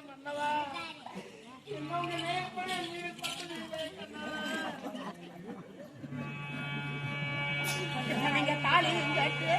மன்னவா என்னுடைய நேர்பட நீர் பட்டதில்லை நீங்க தாலி கட்டு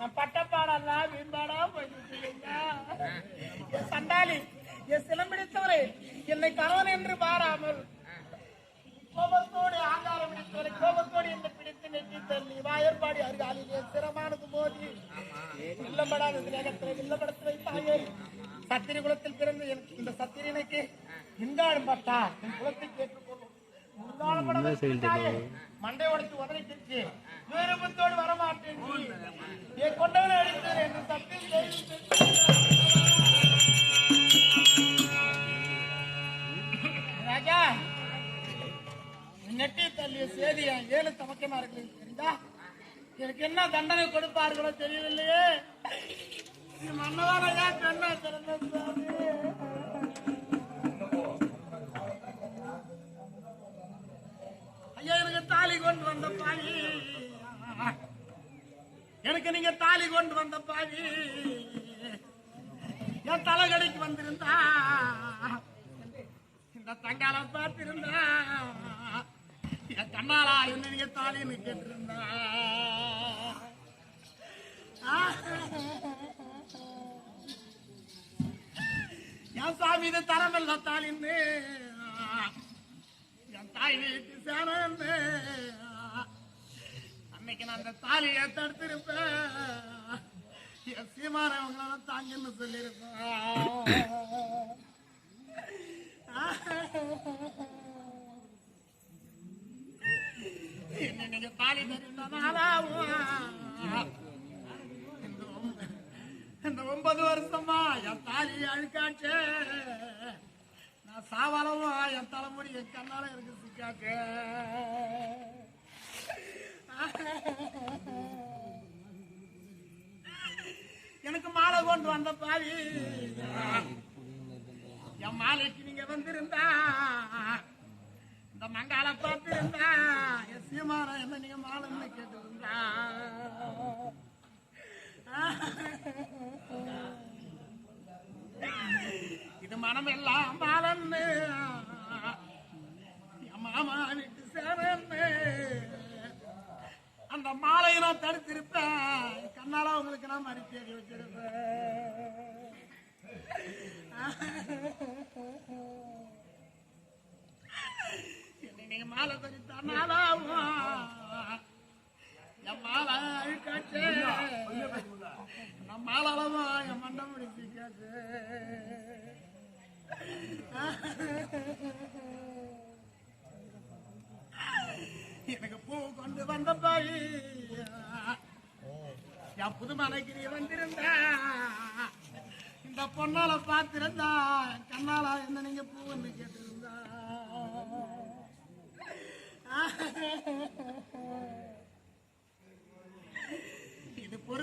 நான் பட்டப்பாடா வீண்பாடா என் சண்டாளி என் சிலம்பிடித்தவரே என்னை கணவன் என்று பாராமல் கோபத்தோடு ஆங்காரம் பிடித்தவரை கோபத்தோடு என்னை பிடித்து நெட்டி தள்ளி வாயற்பாடி அருகாலிலே சிரமானது மோதி. இல்லப்படாத நேரத்தில் இல்லப்படத்து வைத்தாயே சத்திரி குலத்தில் பிறந்த எனக்கு இந்த சத்திரியனுக்கு இந்தாடும் பட்டா. என் குலத்தை கேட்டுக்கொள்ளும். மண்டை உடைத்து உதறி பிரிச்சு தண்டனை கொடுப்பார்களோ தெரியவில்லையே. இது கண்ணா திறந்த ஐயா எனக்கு தாலி கொண்டு வந்த பாவி. எனக்கு நீங்க தாலி கொண்டு வந்த பாவி. என் தலைகடைக்கு வந்திருந்தா. இந்த தங்கால பார்த்திருந்தா. என் கண்ணாலா என்ன நீங்க தாலின்னு கேட்டிருந்தா. என் சாமி இது தரமில்ல தாலின்னு என் தாய் வீட்டு சேனன்னு அன்னைக்கு நான் அந்த தாலியை தடுத்திருப்பேன். என் சீமான சீமானவங்களால தாங்கன்னு சொல்லியிருப்பேன். என்ன நீங்க தாலி தருந்தாலும் இந்த ஒன்பது வருஷமா என் தாலி அழுக்காச்சு. நான் சாவளவும் என் தலைமுடி என் கண்ணால இருக்கு சிக்காச்சு எனக்கு மாலை கொண்டு வந்த பாவி. என் மாலைக்கு நீங்க வந்திருந்தா இந்த மங்கால பார்த்திருந்தா என் சீமான என்ன நீங்க மாலைன்னு கேட்டிருந்தா. இது மனம் எல்லாம் மாலன்னு என் மாமா வீட்டு சேரன்னு. அந்த மாலையை நான் தடுத்திருப்பேன். கண்ணால உங்களுக்கு நான் மறி தேடி வச்சிருப்பேன். நீங்க மாலை தரித்தானாலும் என் மாலை அழுக்காச்சு. நான் என் மண்டை முடிச்சிக்காச்சு எனக்கு பூ கொண்டு வந்த பாய் என் புது மலைக்கிரி வந்திருந்த. இந்த பொண்ணால பார்த்திருந்தா கண்ணால என்ன நீங்க பூ வந்து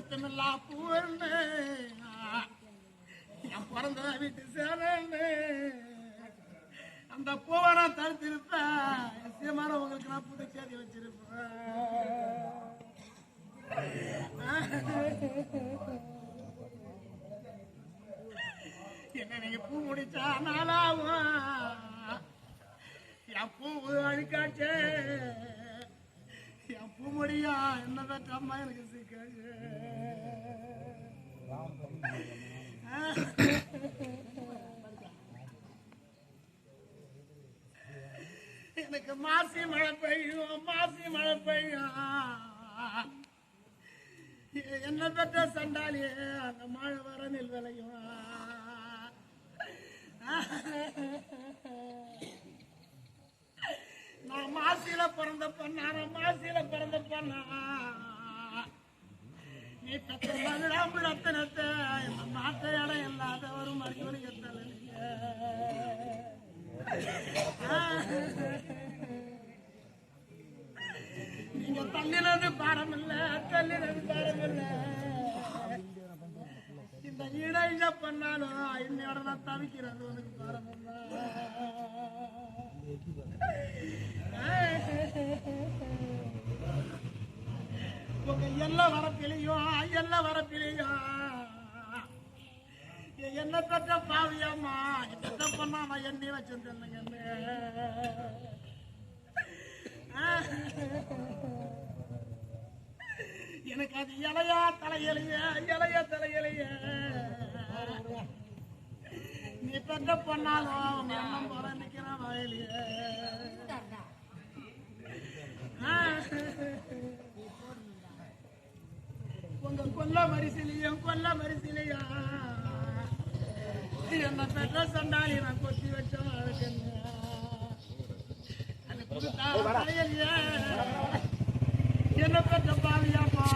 இது பொருத்தமில்லா பூன்னு என் பிறந்த வீட்டு சேரன்னு அந்த பூவை நான் தடுத்திருப்பேன் நிச்சயமான உங்களுக்கு நான் புது செய்தி வச்சிருப்பேன். என்ன நீங்க பூ முடிச்சா நாளாவும் என் பூ அழுக்காச்சே. என் பூ முடியா? என்ன பெற்ற அம்மா எனக்கு சிக்காச்சு எனக்கு மாசி மழை பெய்யும் மாசி மழை பெய்யும். என்ன பெற்ற சண்டாலியே அந்த மழை வர நெல் விளையும். நான் மாசியில பிறந்த பண்ணா? நான் மாசியில பிறந்த பண்ணா? நீ பெற்ற மகிழாம்பு அத்தனத்தை இந்த இடம் இல்லாத ஒரு மறுபடியும் எத்தலை நீங்க தள்ளினது பாரம் இல்ல தள்ளினது பாரம் இல்ல இந்த இடைஞ்ச பண்ணாலும் இன்னையோட நான் தவிக்கிறது உனக்கு பாரம் இல்ல உங்க எல்லா வரப்பிலையும் எல்லா வரப்பிலையும் என்ன பெற்ற பாவியம்மா என்ன பண்ணா நான் எண்ணி வச்சிருந்தேன் எனக்கு அது இலையா தலையலைய? இலைய தலையிலையே? நீ பெற்ற பொண்ணாலும் அவங்க எண்ணம் போல நிக்கிறான் வயலிய உங்க கொல்ல மரிசிலையும் கொல்ல மரிசிலையா என்ன பெற்ற சண்டாளி நான் கொத்தி வச்சோம் என்ன? பெற்ற பாவியாப்பா?